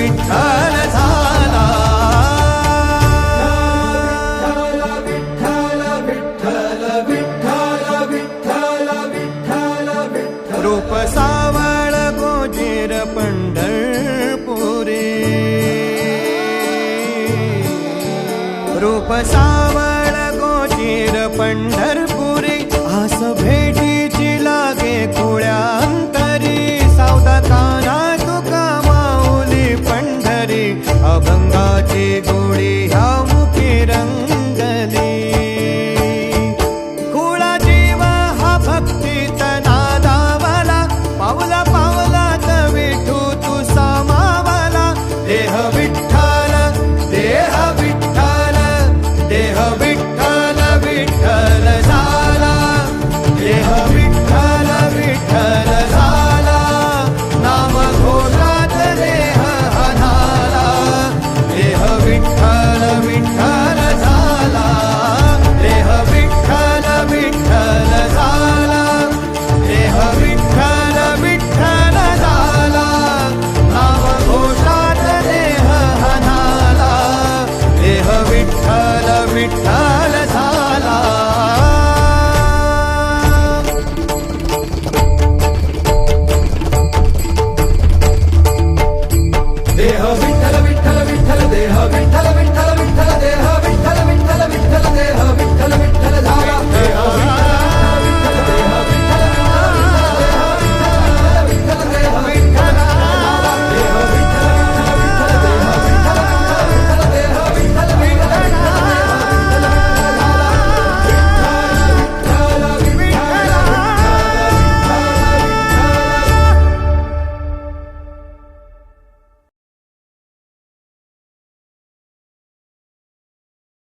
विठ्ठल झाला. रूप सावळ गोजेर पंढरपुरे. रूप सावळ गोजेर पंढरपुरे. விட்டார்